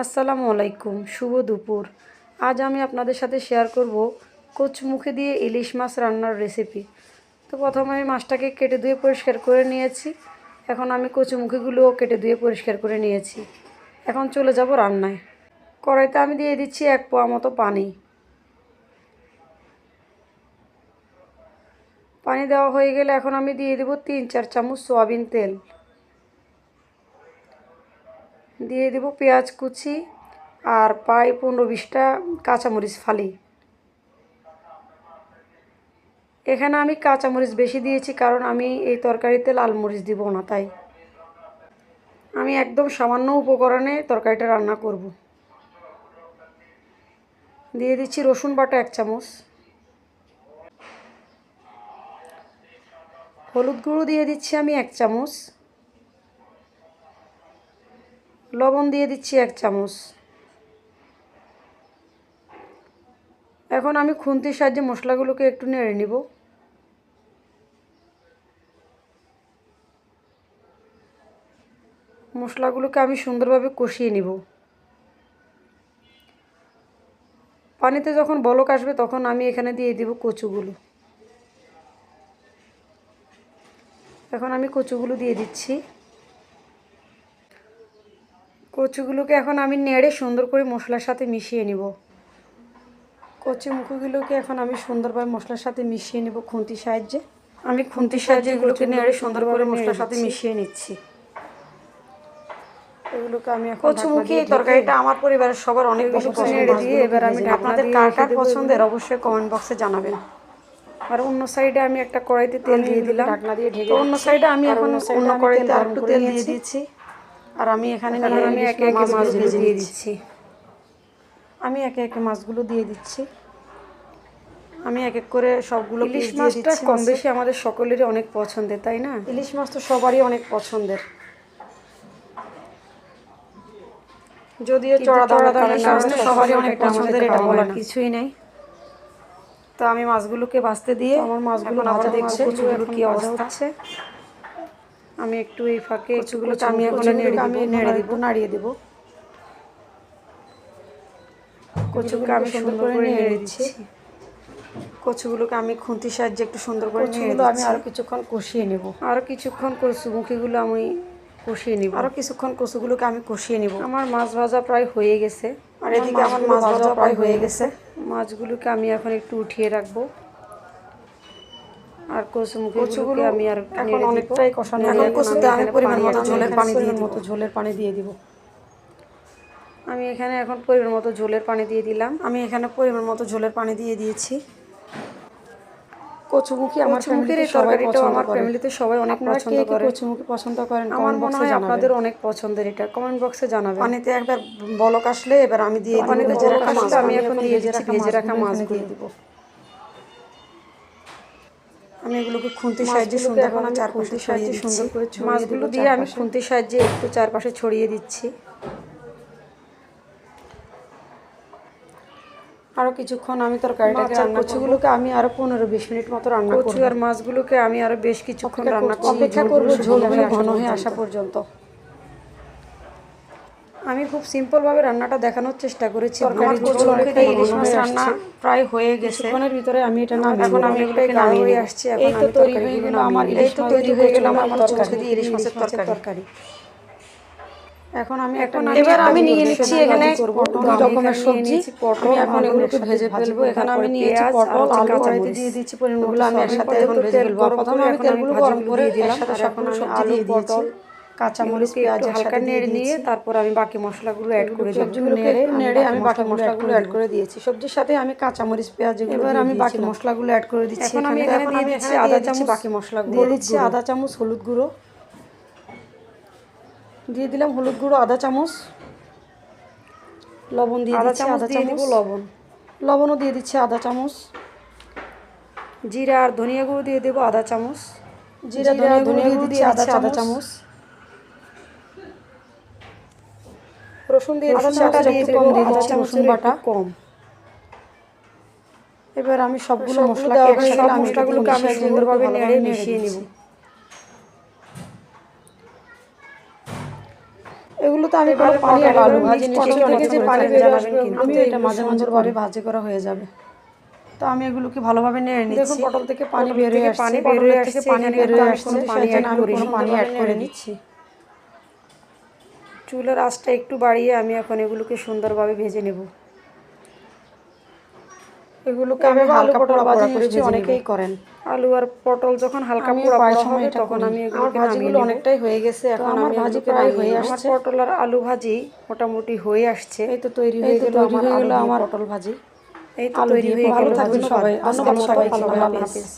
আসসালামু আলাইকুম, শুভ দুপুর। আজ আমি আপনাদের সাথে শেয়ার করব কচুমুখে দিয়ে ইলিশ মাছ রান্নার রেসিপি তো প্রথমে আমি মাছটাকে কেটে ধুয়ে পরিষ্কার করে নিয়েছি। এখন আমি কচুমুখিগুলোও কেটে ধুয়ে পরিষ্কার করে নিয়েছি। এখন চলে যাব রান্নায়। কড়াইতে আমি দিয়ে দিচ্ছি এক পোয়া মতো পানি। পানি দেওয়া হয়ে গেলে এখন আমি দিয়ে দেবো তিন চার চামচ সয়াবিন তেল। দিয়ে দেব পেঁয়াজ কুচি আর প্রায় পনেরো বিশটা কাঁচামরিচ ফালি। এখানে আমি কাঁচামরিচ বেশি দিয়েছি কারণ আমি এই তরকারিতে লাল মরিচ দিব না, তাই। আমি একদম সামান্য উপকরণে তরকারিটা রান্না করব। দিয়ে দিচ্ছি রসুন বাটা এক চামচ। হলুদ গুঁড়ো দিয়ে দিচ্ছি আমি এক চামচ। লবণ দিয়ে দিচ্ছি এক চামচ। এখন আমি খুন্তির সাহায্যে মশলাগুলোকে একটু নেড়ে নিব। মশলাগুলোকে আমি সুন্দরভাবে কষিয়ে নিব। পানিতে যখন বলক আসবে তখন আমি এখানে দিয়ে দিব কচুগুলো। এখন আমি কচুগুলো দিয়ে দিচ্ছি। কচুগুলোকে এখন আমি নেড়ে সুন্দর করে মশলার সাথে মিশিয়ে নিব। কচি মুখগুলোকে এখন আমি সুন্দরভাবে মশলার সাথে মিশিয়ে নেব খুন্তির সাহায্যে। আমি খুন্তির সাহায্যে এগুলোকে নেড়ে সুন্দর করে মশলার সাথে মিশিয়ে নিচ্ছি। এগুলোকে আমি এখন কচুমুখী এই তরকারিটা আমার পরিবারের সবার অনেক বেশি পছন্দ দিয়ে এবার আমি আপনাদের কার কার পছন্দের অবশ্যই কমেন্ট বক্সে জানাবেন। আর অন্য সাইডে আমি একটা কড়াইতে তেল দিয়ে দিলাম। ঢাকনা দিয়ে ঢেকে অন্য সাইডে আমি এখন অন্য কড়াইতে আর একটু তেল দিয়ে দিয়েছি আর আমি এখানে আমি একে একে মাছগুলো দিয়ে দিচ্ছি। আমি একে একে মাছগুলো দিয়ে দিচ্ছি। আমি এক এক করে সবগুলো ইলিশ মাছটা কম বেশি আমাদের সকলেরই অনেক পছন্দের তাই না? ইলিশ মাছ তো সবারই অনেক পছন্দের। যদিও চড়া দড়া কারণে সবারই অনেক পছন্দের এটা বলার কিছুই নেই। তো আমি মাছগুলোকে ভাজতে দিয়ে আমার মাছগুলো ভাজা দেখছে কি অবস্থা। হচ্ছে। আমি একটু এই ফাঁকে কচুগুলো আমি এখন নেড়ে আমি নেড়ে দিব নাড়িয়ে দেব। কচুগুলো আমি সুন্দর করে নেড়ে দিচ্ছি। কচুগুলোকে আমি খুন্তির সাহায্যে একটু সুন্দর করে নেড়ে আমি আরও কিছুক্ষণ কষিয়ে নেব। আরও কিছুক্ষণ কচুমুখিগুলো আমি কষিয়ে নিব। আরও কিছুক্ষণ কচুগুলোকে আমি কষিয়ে নেব। আমার মাছ ভাজা প্রায় হয়ে গেছে। আর এদিকে আমার মাছ ভাজা প্রায় হয়ে গেছে। মাছগুলোকে আমি এখন একটু উঠিয়ে রাখব। আর কচুমুখি কচুগুলো আমি আর এখন অনেকটাই কষানো এখন কচুতে আমি পরিমাণ মতো ঝোলের পানি দিয়ে মতো ঝোলের পানি দিয়ে দিব। আমি এখানে এখন পরিমাণ মতো ঝোলের পানি দিয়ে দিলাম। আমি এখানে পরিমাণ মতো ঝোলের পানি দিয়ে দিয়েছি। কচুমুখি আমার ফ্যামিলিতে সবাই আমার ফ্যামিলিতে সবাই অনেক পছন্দ করে। কচুমুখি পছন্দ করেন আমার মনে হয় আপনাদের অনেক পছন্দের এটা। কমেন্ট বক্সে জানাবেন। পানিতে একবার বলক আসলে এবার আমি দিয়ে দিই আমি এখন দিয়ে দিচ্ছি ভেজে রাখা মাছ দিয়ে দিব। আমি এগুলোকে খুন্তির সাহায্যে সুন্দর আমি খুন্তির সাহায্যে সুন্দর করে মাছগুলো দিয়ে আমি খুন্তির সাহায্যে একটু চারপাশে ছড়িয়ে দিচ্ছি। আরও কিছুক্ষণ আমি তরকারিটাকে রান্না কচুগুলোকে আমি আরও পনেরো বিশ মিনিট মতো রান্না করছি আর মাছগুলোকে আমি আরও বেশ কিছুক্ষণ রান্না অপেক্ষা করব ঝোলগুলো ঘন হয়ে আসা পর্যন্ত। আমি খুব সিম্পলভাবে রান্নাটা দেখানোর চেষ্টা করেছি। রান্না প্রায় হয়ে গেছে। কিছুক্ষণের ভিতরে আমি এটা এখন আমি নামিয়ে আসছি। এই তো তৈরি হয়ে গেল আমার এই তো তৈরি হয়ে গেল আমার তরকারি। ইলিশ মাছের তরকারি। এখন আমি একটা এবার আমি নিয়ে নিচ্ছি এখানে দুই রকমের সবজি পটল এখন এগুলোকে ভেজে ফেলব। এখানে আমি নিয়েছি পটল আলু কড়াইতে দিয়ে দিচ্ছি পরিমাণগুলো আমি একসাথে এখন ভেজে ফেলব প্রথমে আমি তেলগুলো গরম করে দিলাম। এখন কাঁচামরিচ পেঁয়াজ হালকা নেড়ে নিয়ে তারপর আমি বাকি মশলাগুলো অ্যাড করে দিই নেড়ে নেড়ে আমি বাকি মশলাগুলো অ্যাড করে দিয়েছি। সবজির সাথে আমি কাঁচামরিচ পেঁয়াজ এবার আমি বাকি মশলাগুলো অ্যাড করে দিচ্ছি এখন আমি এখানে। দিয়ে দিচ্ছি আদা চামচ বাকি মশলাগুলো। দিয়ে দিচ্ছি আদা চামচ হলুদ গুঁড়ো। দিয়ে দিলাম হলুদ গুঁড়ো আধা চামচ। লবণ দিয়ে দিচ্ছি আধা চামচ। লবণ। লবণও দিয়ে দিচ্ছি আধা চামচ। জিরা আর ধনিয়া গুঁড়ো দিয়ে দেবো আধা চামচ। জিরা ধনিয়া গুঁড়ো দিয়ে দিচ্ছি আধা চামচ। রসুন দিয়ে দিয়ে কম দিয়ে দিচ্ছি রসুন বাটা কম। এবার আমি সবগুলো মশলা সব মশলাগুলোকে আমি সুন্দরভাবে নেড়ে মিশিয়ে নিব। এগুলো তো আমি কোনো পানি আর আলু ভাজি থেকে যে পানি আসবে আমি এটা মাঝে মাঝে ভাবে ভাজি করা হয়ে যাবে। তো আমি এগুলোকে ভালোভাবে নিয়ে নিচ্ছি? দেখুন পটল থেকে পানি বের হয়ে আসছে পানি বের হয়ে আসছে পানি বের হয়ে আসছে পানি অ্যাড করি পানি অ্যাড করে নিচ্ছি। চুলের আঁচটা একটু বাড়িয়ে আমি এখন এগুলোকে সুন্দরভাবে ভেজে নেব। এগুলোকে আমি হালকা পোড়া ভাজি করে অনেকেই করেন। আলু আর পটল যখন হালকা পোড়া পোড়া হবে তখন আমি এগুলোকে ভাজিগুলো অনেকটাই হয়ে গেছে এখন আমার ভাজি প্রায় হয়ে আসছে। পটল আর আলু ভাজি মোটামুটি হয়ে আসছে। এই তো তৈরি হয়ে গেল আমার আলু আমার পটল ভাজি। এই তো তৈরি হয়ে গেল সবাই। ধন্যবাদ সবাইকে ভালো হাফেজ।